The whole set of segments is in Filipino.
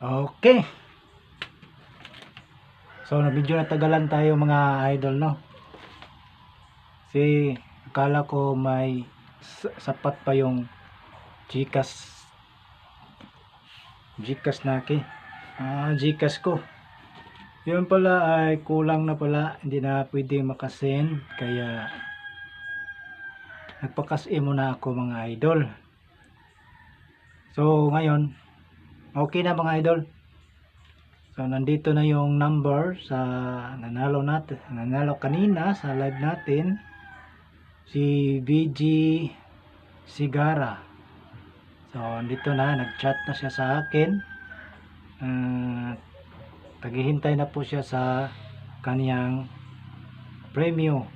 Okay. So, na medyo natagalan tayo mga idol, no? Kasi, akala ko may sa- sapat pa yung Gcash Gcash na ki. Ah, Gcash ko. Yun pala ay kulang na pala. Hindi na pwede makasend. Kaya, nagpakas muna ako mga idol. So, ngayon, okay na mga idol. So, nandito na yung number sa nanalo natin. Nanalo kanina sa live natin. Si BG Sigara. So, nandito na. Nag-chat na siya sa akin. Uh, taghihintay na po siya sa kaniyang premium.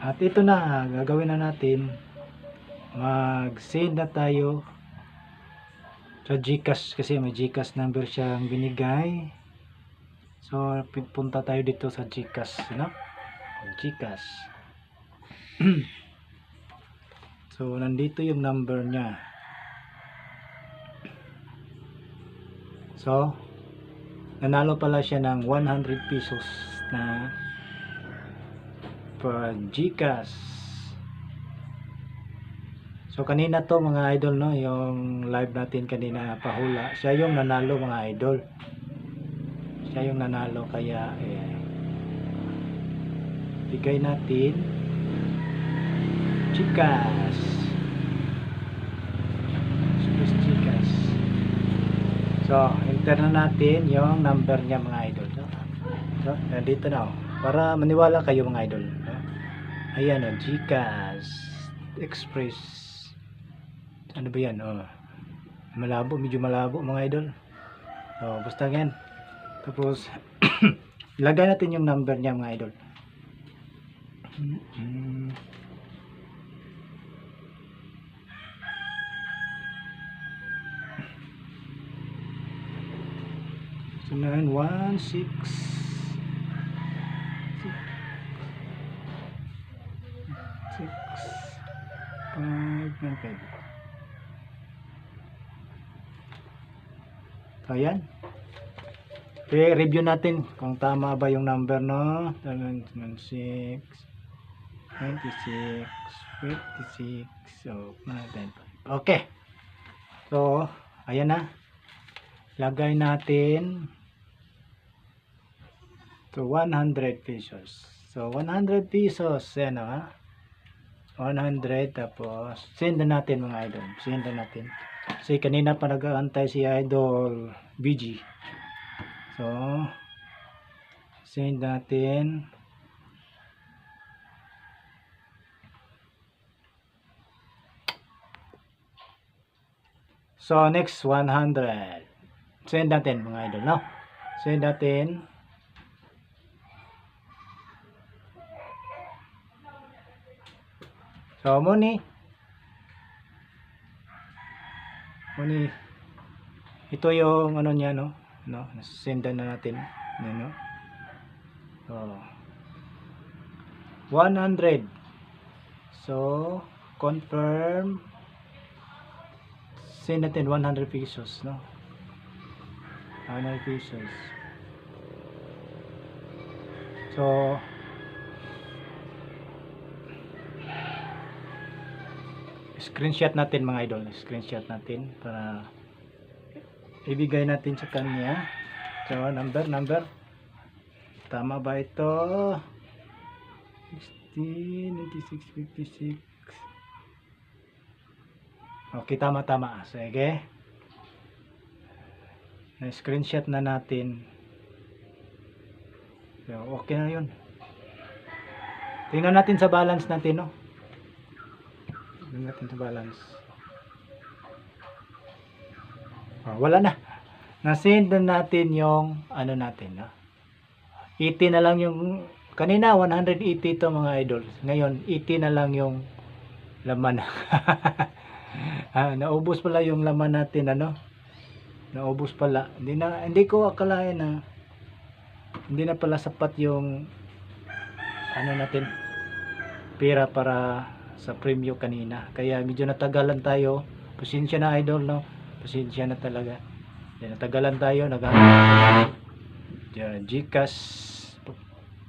At ito na, gagawin na natin. Mag-send na tayo sa Gcash kasi may Gcash number siyang binigay. So, punta tayo dito sa Gcash, no? Gcash. so, nandito yung number niya. So, nanalo pala siya ng 100 pesos na per Gcash. So kanina to mga idol no, yung live natin kanina pahula. Siya yung nanalo mga idol. Siya yung nanalo kaya eh, bigay natin. Super Gcash. So, enter na natin yung number niya mga idol. No? So, nandito na oh. Para maniwala kayo mga idol. No? Ayan o, Gcash Express. Ano ba yan? Oh. Malabo, medyo malabo mga idol. So, basta yan. Tapos, ilagay natin yung number niya mga idol. Mm. So, 9, 1, 6, 6, 5, 9, 5. So, ayan. Okay, review natin kung tama ba yung number, no? 6, 26, 56, so, 9, Okay. So, ayan na. Lagay natin to 100 pesos. So, 100 pesos. Yan, ha? 100 tapos send na natin mga idol. Send na natin. Kasi kanina pa nag-aantay si Idol BG. So, send natin. So, next 100. Send natin mga idol, no? Send natin. So, muni. Muni. Ito yung ano niya, no? No, sendan na natin. Ano, no? So, 100. So, confirm. Send natin 100 pesos, no? 100 pesos. So, screenshot natin mga idol. Screenshot natin para ibigay natin sa kanya. So number number. Tama ba ito? 16 96 56 okay tama tama. Sige. Na screenshot na natin. So, okay na yun. Tingnan natin sa balance natin no Tingnan natin sa balance. Oh, wala na. Na-send na natin yung ano natin. No? 80 na lang yung kanina 180 to mga idol. Ngayon 80 na lang yung laman. ah, naubos pala yung laman natin ano. Naubos pala. Hindi na hindi ko akalain na hindi na pala sapat yung ano natin pera para sa premyo kanina. Kaya medyo natagalan tayo. Pasensya na idol, no? Pasensya na talaga. Tinatagalan tayo, naghahanap ng Gcash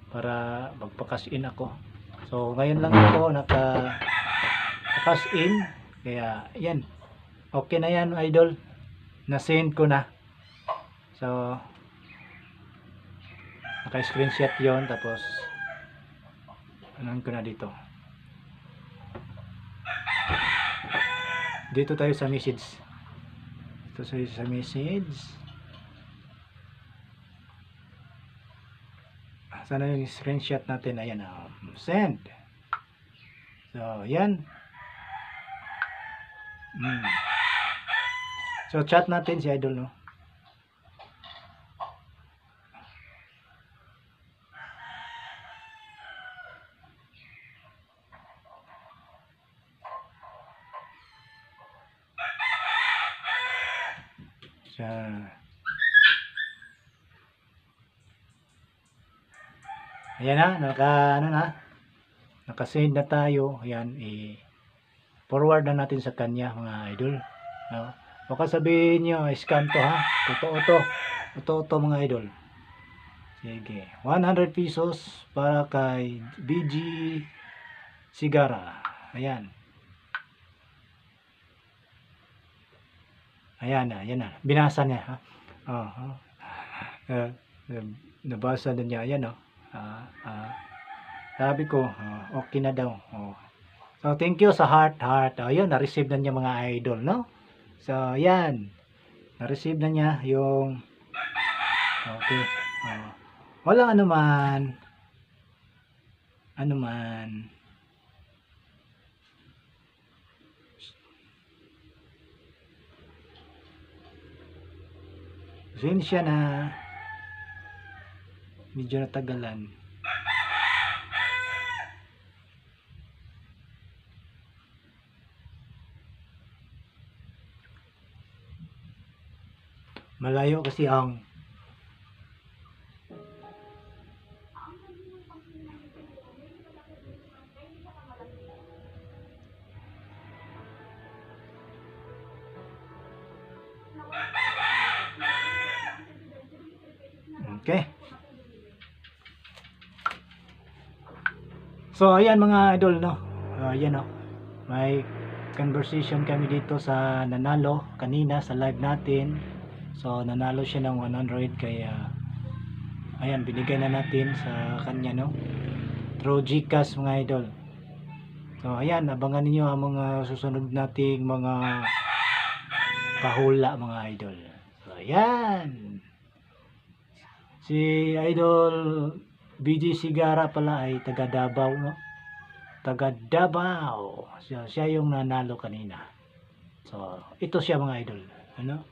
para magpa-cash in ako. So, ngayon lang ako naka cash in. Kaya, yan. Okay na yan, idol. Na-send ko na. So, naka-screenshot yon Tapos, anon ko na dito. Dito tayo sa message. Dito tayo sa message. Sana yung screenshot natin. Ayan. ah, send. So, yan. Mm. So, chat natin si Idol, no? Sa Ayan na, naka ano na. Naka-send na tayo. Ayan, i forward na natin sa kanya mga idol. No? Baka sabihin nyo, scam to ha. Totoo to. Totoo to mga idol. Sige. 100 pesos para kay BG Sigara. Ayan. Ayan na, ayan na. Binasa niya ha. Oh, oh. Uh, nabasa na niya. Ayan oh. Ah, ah. sabi ko, ah, okay na daw. Oh. So, thank you sa heart, heart. Oh, yun, na-receive na niya mga idol, no? So, yan. Na-receive na niya yung okay. Oh. Walang anuman. Anuman. Pasensya na. Medyo natagalan. Malayo kasi ang Okay. So, ayan mga idol, no? Uh, ayan, no? May conversation kami dito sa nanalo kanina sa live natin. So, nanalo siya ng 100 kaya ayan, binigay na natin sa kanya, no? Through Gcash mga idol. So, ayan, abangan niyo ang mga susunod nating mga pahula mga idol. So, ayan. Si Idol BJ Sigara pala ay taga Davao, no? Taga Davao. Siya, siya yung nanalo kanina. So, ito siya mga idol. Ano?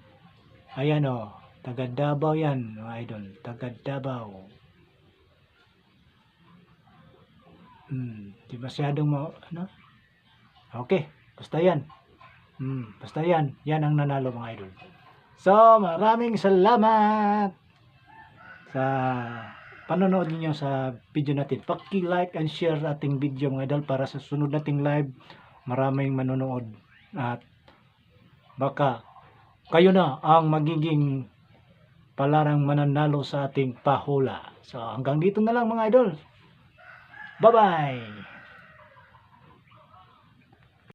Ayan o. Taga Davao yan, mga idol. Taga Davao. Hmm, di masyadong ma... Ano? Okay, basta yan. Hmm, basta yan. Yan ang nanalo mga idol. So, maraming salamat sa panonood ninyo sa video natin. Paki-like and share ating video mga idol para sa sunod nating live maraming manonood at baka kayo na ang magiging palarang mananalo sa ating pahula. So hanggang dito na lang mga idol. Bye-bye!